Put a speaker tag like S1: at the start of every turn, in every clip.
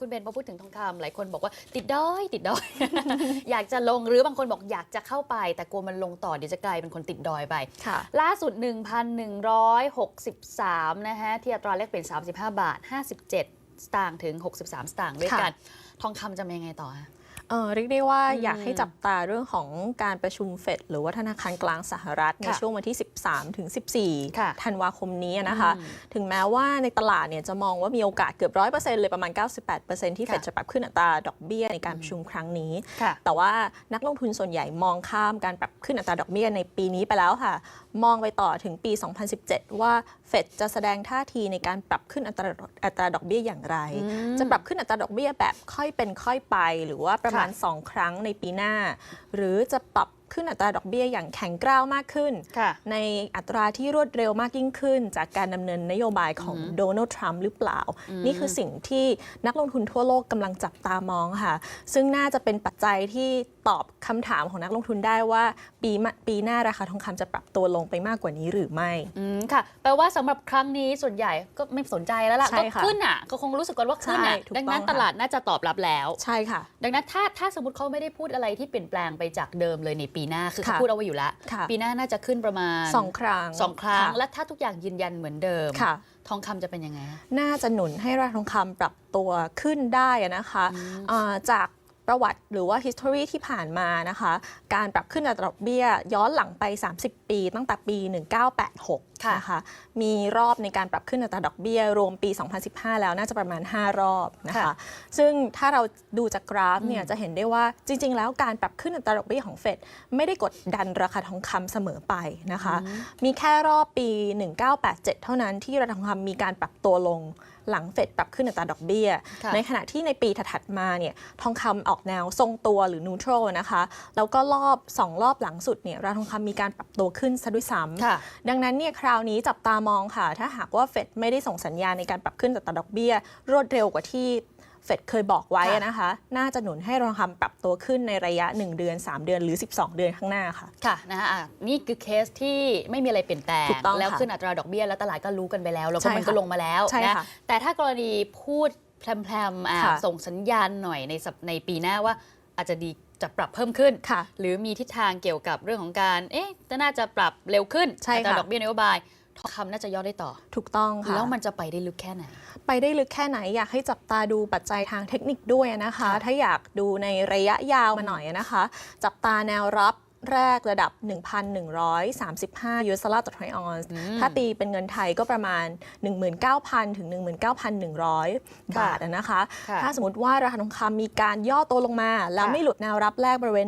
S1: คุณเบนพอพูดถึงทองคำหลายคนบอกว่าติดดอยติดดอย อยากจะลงหรือบางคนบอกอยากจะเข้าไป แต่กลัวมันลงต่อเดี๋ยวจะกลายเป็นคนติดดอยไป
S2: ค่ะ
S1: ล่าสุด 1,163 นะฮะ ที่อัตราแลกเปลี่ยน 35 บาท 57 สตางค์ถึง 63 สตางค์ด้วยกัน ทองคำจะเป็นยังไงต่อฮะ
S2: เออเรียกได้ว่า
S1: อืม
S2: อยากให้จับตาเรื่องของการประชุมเฟดหรือว่าธนาคารกลางสหรัฐใน
S1: ค่ะ
S2: ช่วงวันที่ 13 ถึง
S1: ค่ะ
S2: 14 ธันวาคมนี้นะคะ
S1: อืม
S2: ถึงแม้ว่าในตลาดเนี่ยจะมองว่ามีโอกาสเกือบ100%เลยประมาณ 98%ที่เฟด
S1: ค่ะ
S2: จะปรับขึ้นอัตราดอกเบี้ยในการประชุมครั้งนี้
S1: ค่ะ
S2: แต่ว่านักลงทุนส่วนใหญ่มองข้ามการปรับขึ้นอัตราดอกเบี้ยในปีนี้ไปแล้วค่ะ มองไปต่อถึงปี 2017 ว่าเฟดจะแสดงท่าทีในการปรับขึ้นอัตราอัตราดอกเบี้ยอย่างไร
S1: อืม
S2: จะปรับขึ้นอัตราดอกเบี้ยแบบค่อยเป็นค่อยไปหรือว่าประมาณ
S1: ค่ะ
S2: 2ครั้งในปีหน้า หรือจะปรับ ขึ้นอัตราดอกเบี้ยอย่างแข็งกร้าวมากขึ้น
S1: ค่ะ
S2: ในอัตราที่รวดเร็วมากยิ่งขึ้น จากการดำเนินนโยบายของโดนัลด์ทรัมป์หรือเปล่า นี่คือสิ่งที่นักลงทุนทั่วโลกกำลังจับตามองค่ะ ซึ่งน่าจะเป็นปัจจัยที่ตอบคำถามของนักลงทุนได้ว่าปีมะปีหน้าราคาทองคำจะปรับตัวลงไปมากกว่านี้หรือไม่
S1: อืมค่ะ แปลว่าสำหรับครั้งนี้ส่วนใหญ่ก็ไม่สนใจแล้วล่ะ
S2: ใช่
S1: ก็
S2: ค่ะ
S1: ขึ้นอะก็คงรู้สึกกันว่าขึ้นอะ
S2: ใช่ถูก
S1: ดังนั้น
S2: ต้อง
S1: ต
S2: ค่ะ
S1: ลาดน่าจะตอบรับแล้ว
S2: ใช่ค่ะ
S1: ดังนั้นถ้าถ้าสมมติเขาไม่ได้พูดอะไรที่เปลี่ยนแปลงไปจากเดิมเลยในปีหน้าคือเขา
S2: ค่ะ
S1: พูดเอาไว้อยู่แล้ว
S2: ค่ะ
S1: ปีหน้าน่าจะขึ้นประมาณ
S2: สองครั้ง
S1: สองครั้งะและถ้าทุกอย่างยืนยันเหมือนเดิม
S2: ค่ะ
S1: ทองคำจะเป็นยังไงฮะ
S2: น่าจะหนุนให้ราคาทองคำปรับตัวขึ้นได้อะนะคะอ่าจากประวัติหรือว่า history ที่ผ่านมานะคะ การปรับขึ้นอัตราดอกเบี้ยย้อนหลังไป 30 ปี ตั้งแต่ปี 1986
S1: ค่ะ
S2: นะคะมีรอบในการปรับขึ้นอัตราดอกเบี้ย รวมปี 2015 แล้วน่าจะประมาณ 5 รอบนะคะ
S1: ค่ะ
S2: ซึ่งถ้าเราดูจากกราฟเนี่ยจะเห็นได้ว่าจริง ๆ แล้วการปรับขึ้นอัตราดอกเบี้ยของเฟดไม่ได้กดดันราคาทองคำเสมอไปนะคะมีแค่รอบปี 1987 เท่านั้นที่ราคาทองคำมีการปรับตัวลงหลังเฟดปรับขึ้นอัตราดอกเบี้ย
S1: ค่ะ
S2: ในขณะที่ในปีถัดๆมาเนี่ยทองคำออกแนวทรงตัวหรือนูโตรนะคะ แล้วก็รอบ 2 รอบหลังสุดเนี่ยราคาทองคำมีการปรับตัวขึ้นซะด้วยซ้ำ
S1: ค่ะ
S2: ดังนั้นเนี่ยคราวนี้จับตามองค่ะ ถ้าหากว่าเฟดไม่ได้ส่งสัญญาณในการปรับขึ้นอัตราดอกเบี้ย รวดเร็วกว่าที่เฟดเคยบอกไว้
S1: ค่ะ
S2: นะคะ น่าจะหนุนให้ราคาทองคำปรับตัวขึ้นในระยะ 1 เดือน 3 เดือนหรือ 12 เดือนข้างหน้าค่ะ
S1: ค่ะนะคะอะนี่คือเคสที่ไม่มีอะไรเปลี่ยนแปลง
S2: ถูกต้อง
S1: แล้ว
S2: ค่ะ
S1: ขึ้นอัตราดอกเบี้ยแล้วตลาดก็รู้กันไปแล้ว แล้วก็
S2: ใช่
S1: มันก็
S2: ค่ะ
S1: ลงมาแล้ว
S2: ใช่
S1: นะ
S2: ค่ะ
S1: แต่ถ้ากรณีพูดแพรมๆอะ
S2: ค่ะ
S1: ส่งสัญญาณหน่อยในสัปในปีหน้าว่าอาจจะดี จะปรับเพิ่มขึ้น
S2: ค่ะ
S1: หรือมีทิศทางเกี่ยวกับเรื่องของการ เอ๊ะจะน่าจะปรับเร็วขึ้น
S2: ใช่
S1: อัตรา
S2: ค่ะ
S1: ดอกเบี้ยนโยบายทองคำน่าจะย่อได้ต่อ
S2: ถูกต้องค่ะ
S1: แล้วมันจะไปได้ลึกแค่ไหน
S2: ไปได้ลึกแค่ไหนอยากให้จับตาดูปัจจัยทางเทคนิคด้วยนะคะ
S1: ค่ะ
S2: ถ้าอยากดูในระยะยาวมาหน่อยนะคะ จับตาแนวรับ แรกระดับ 1,135 US ดอลลาร์ต่อทรอยออนซ์
S1: อืม
S2: ถ้าตีเป็นเงินไทยก็ประมาณ 19,000 ถึง 19,100 บาทอะนะคะ
S1: ค่ะ
S2: ถ้าสมมติว่าราคาทองคำมีการย่อตัวลงมา แล้ว
S1: ค่ะ
S2: ไม่หลุดแนวรับแรกบริเวณ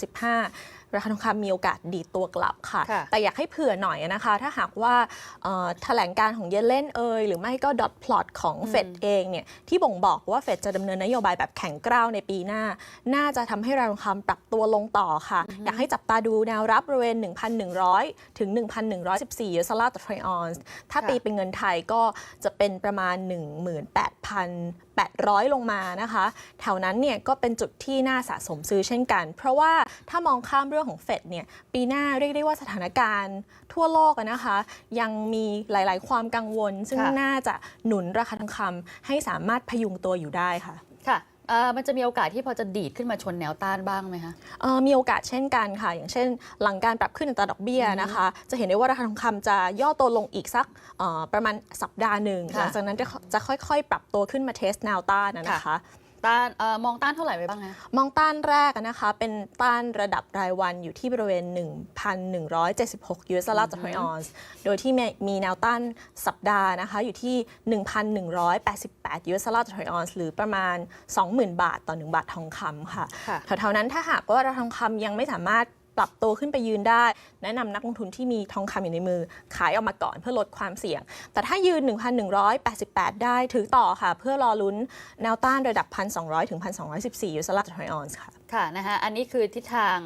S2: 1,135 ราคาทองคำมีโอกาสดีดตัวกลับค่ะ
S1: ค่ะ
S2: แต่อยากให้เผื่อหน่อยนะคะ ถ้าหากว่าเอ่อแถลงการของเยเลนเอยหรือไม่ก็ดอทพลอตของเฟดเองเนี่ยที่บ่งบอกว่าเฟดจะดำเนินนโยบายแบบแข็งกร้าวในปีหน้า น่าจะทำให้ราคาทองคำปรับตัวลงต่อค่ะ อยากให้จับตาดูแนวรับบริเวณ 1,100 ถึง 1,114 US ดอลลาร์ต่อทรอยออนซ์ถ้า
S1: ค่ะ
S2: ตีเป็นเงินไทยก็จะเป็นประมาณ18,800 ลงมานะคะ แถวนั้นเนี่ยก็เป็นจุดที่น่าสะสมซื้อเช่นกัน เพราะว่าถ้ามองข้ามเรื่องของเฟดเนี่ยปีหน้าเรียกได้ว่าสถานการณ์ทั่วโลกอะนะคะ ยังมีหลาย ๆ ความกังวล ซึ่ง
S1: ค่ะ
S2: น่าจะหนุนราคาทองคำให้สามารถพยุงตัวอยู่ได้ค่ะ
S1: ค่ะ เอ่อมันจะมีโอกาสที่พอจะดีดขึ้นมาชนแนวต้านบ้างไหมคะ
S2: เอ่อมีโอกาสเช่นกันค่ะ อย่างเช่น หลังการปรับขึ้นอัตราดอกเบี้ยนะคะ จะเห็นได้ว่าราคาทองคำจะย่อตัวลงอีกสักเอ่อประมาณสัปดาห์หนึ่ง
S1: ค่ะ
S2: หลังจากนั้นจะจะค่อยๆ ปรับตัวขึ้นมาเทสแนวต้านนะนะคะ
S1: ต้านเอ่อมองต้านเท่าไหร่ไปบ้างคะ
S2: มองต้านแรกอะนะคะ เป็นต้านระดับรายวันอยู่ที่บริเวณ 1,176 US ดอลลาร์ต่อทรอยออนซ์โดยที่มีมีแนวต้านสัปดาห์นะคะ อยู่ที่ 1,188 US ดอลลาร์ต่อทรอยออนซ์หรือประมาณ 20,000 บาทต่อ 1 บาททองคำค่ะ
S1: ค่ะ
S2: แถวๆนั้นถ้าหากว่าราคาทองคำยังไม่สามารถ ปรับตัวขึ้นไปยืนได้ แนะนำนักลงทุนที่มีทองคำอยู่ในมือ ขายออกมาก่อนเพื่อลดความเสี่ยง แต่ถ้ายืน 1,188 ได้ถือต่อค่ะ เพื่อรอลุ้นแนวต้านระดับ 1,200 ถึง 1,214 อยู่สลับถอทรอยออนส์ค่ะ
S1: ค่ะนะคะอันนี้คือทิศทาง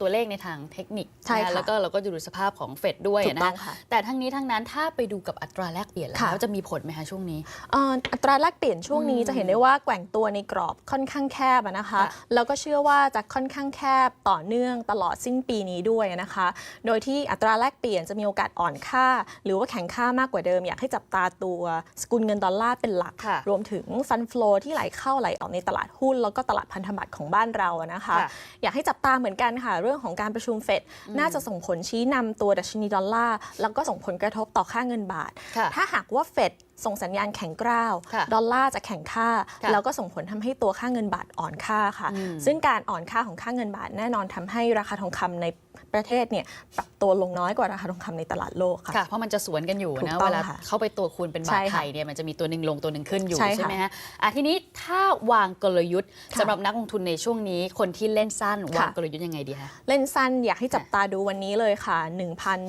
S1: ตัวเลขในทางเทคนิค
S2: ใช่
S1: น
S2: ค่ะ
S1: แล้วก็เราก็จะดูสภาพของเฟดด้วย
S2: ถูก
S1: นะ
S2: ต้
S1: คะ
S2: องค่ะ
S1: แต่ทั้งนี้ทั้งนั้นถ้าไปดูกับอัตราแลกเปลี่ยนแล้
S2: ค่ะ
S1: วจะมีผลไหมคะช่วงนี้
S2: เอ่ออัตราแลกเปลี่ยนช่วงนี้
S1: อืม
S2: จะเห็นได้ว่าแกว่งตัวในกรอบค่อนข้างแคบอะนะคะ
S1: ค่ะ
S2: แล้วก็เชื่อว่าจะค่อนข้างแคบต่อเนื่องตลอดสิ้นปีนี้ด้วยนะคะ โดยที่อัตราแลกเปลี่ยนจะมีโอกาสอ่อนค่า หรือว่าแข็งค่ามากกว่าเดิม อยากให้จับตาตัวสกุลเงินดอลลาร์เป็นหลัก
S1: ค่ะ
S2: รวมถึงฟันฟลอที่ไหลเข้าไหลออกในตลาดหุ้น แล้วก็ตลาดพันธบัตรของบ้านเราอะนะคะ
S1: ค่ะ
S2: อยากให้จับตาเหมือนกันค่ะ เรื่องของการประชุมเฟดน่าจะส่งผลชี้นำตัวดัชนีดอลลาร์แล้วก็ส่งผลกระทบต่อค่าเงินบาท
S1: ค่ะ
S2: ถ้าหากว่าเฟด ส่งสัญญาณแข็งกร้าว
S1: ค่ะ
S2: ดอลลาร์จะแข็งค่า
S1: ค่ะ
S2: แล้วก็ส่งผลทำให้ตัวค่าเงินบาทอ่อนค่าค่ะ
S1: อืม
S2: ซึ่งการอ่อนค่าของค่าเงินบาทแน่นอนทำให้ราคาทองคำในประเทศเนี่ยปรับตัวลงน้อยกว่าราคาทองคำในตลาดโลกค่ะ
S1: ค่ะ เพราะมันจะสวนกันอยู่
S2: ถูก
S1: นะ
S2: ต้อง
S1: เวลา
S2: ค่ะ
S1: เข้าไปตัวคูณเป็นบา
S2: ใช่
S1: ท
S2: ค่ะ
S1: ไทยเนี่ยมันจะมีตัวหนึ่งลงตัวหนึ่งขึ้นอยู่
S2: ใช่ค่ะ
S1: ใช่ไหมฮะอะทีนี้ถ้าวางกลยุทธ์
S2: ค่ะ
S1: สำหรับนักลงทุนในช่วงนี้ คนที่เล่นสั้น
S2: ค่ะ
S1: วางกลยุทธ์ยังไงดีคะ
S2: เล่นสั้นอยากให้จับตาดูวันนี้เลยค่ะ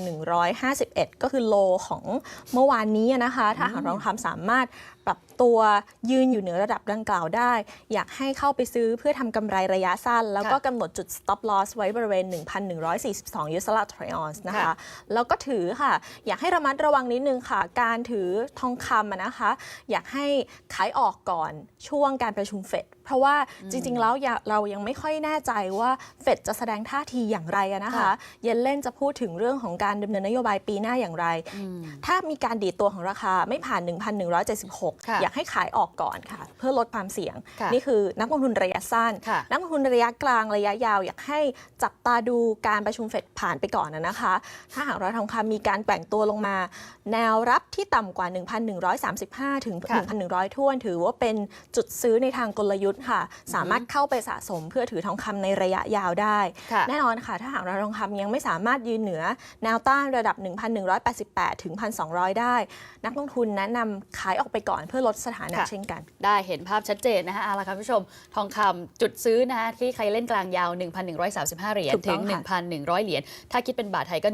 S2: 1,151 ก็คือโลของเมื่อวานนี้นะคะ ถ้าหากเราของคำสามารถ ปรับตัวยืนอยู่เหนือระดับดังกล่าวได้ อยากให้เข้าไปซื้อเพื่อทำกำไรระยะสั้น แล้วก็
S1: ค่ะ
S2: กำหนดจุด stop loss ไว้บริเวณ 1,142 US dollar per ounce นะคะ
S1: ค่ะ
S2: แล้วก็ถือค่ะ อยากให้ระมัดระวังนิดนึงค่ะ การถือทองคำอะนะคะ อยากให้ขายออกก่อนช่วงการประชุมเฟดเพราะว่าจริง ๆ แล้วอย่าเรายังไม่ค่อยแน่ใจว่าเฟดจะแสดงท่าทีอย่างไรอะนะคะ
S1: ค่ะ
S2: เยนเล่นจะพูดถึงเรื่องของการดำเนินนโยบายปีหน้าอย่างไร
S1: อืม
S2: ถ้ามีการดีดตัวของราคาไม่ผ่าน
S1: ค่ะ
S2: 1,176อยากให้ขายออกก่อนค่ะ เพื่อลดความเสี่ยง
S1: ค่ะ
S2: นี่คือนักลงทุนระยะสั้น
S1: ค่ะ
S2: นักลงทุนระยะกลางระยะยาว อยากให้จับตาดูการประชุมเฟดผ่านไปก่อนนะนะคะ ถ้าหากเราทองคำมีการแกว่งตัวลงมา แนวรับที่ต่ำกว่า 1,135 ถึง
S1: ค่ะ
S2: 1,100ท่วน ถือว่าเป็นจุดซื้อในทางกลยุทธ์ค่ะ สามารถเข้าไปสะสมเพื่อถือทองคำในระยะยาวได้
S1: ค่ะ
S2: แน่นอนค่ะ ถ้าหากเราทองคำยังไม่สามารถยืนเหนือแนวต้านระดับ 1,188 ถึง 1,200 ได้ นักลงทุนแนะนำขายออกไปก่อนเพื่อลดสถานะ
S1: ค่ะ
S2: เช่นกัน
S1: ได้เห็นภาพชัดเจนนะคะเอาละค่ะคุณผู้ชม ทองคำจุดซื้อนะคะที่ใครเล่นกลางยาว 1,135 เหรียญ
S2: ถูก
S1: ถึ
S2: ต้อง
S1: ง
S2: ค่ะ
S1: 1,100 เหรียญถ้าคิดเป็นบาทไทยก็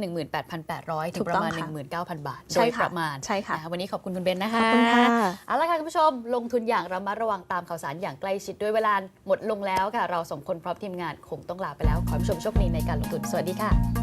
S1: 18,800 ถึ
S2: ถู
S1: ง
S2: ก
S1: ประ
S2: ต้อง
S1: มาณ
S2: ค่ะ
S1: 19,000 บาท
S2: ใช่
S1: โดย
S2: ค่ะ
S1: ประมาณ
S2: ใช่ค่ะ
S1: นวันนี้ขอบคุณคุณเบนนะคะ
S2: ขอบคุณค่ะ
S1: เอาละค่ะคุณผู้ชม ลงทุนอย่างระมัดระวังตามข่าวสารอย่างใกล้ชิดด้วยเวลาหมดลงแล้วค่ะเราสองคนพร้อมทีมงานคงต้องลาไปแล้วขอให้ผู้ชมโชคดีในการลงทุนสวัสดีค่ะ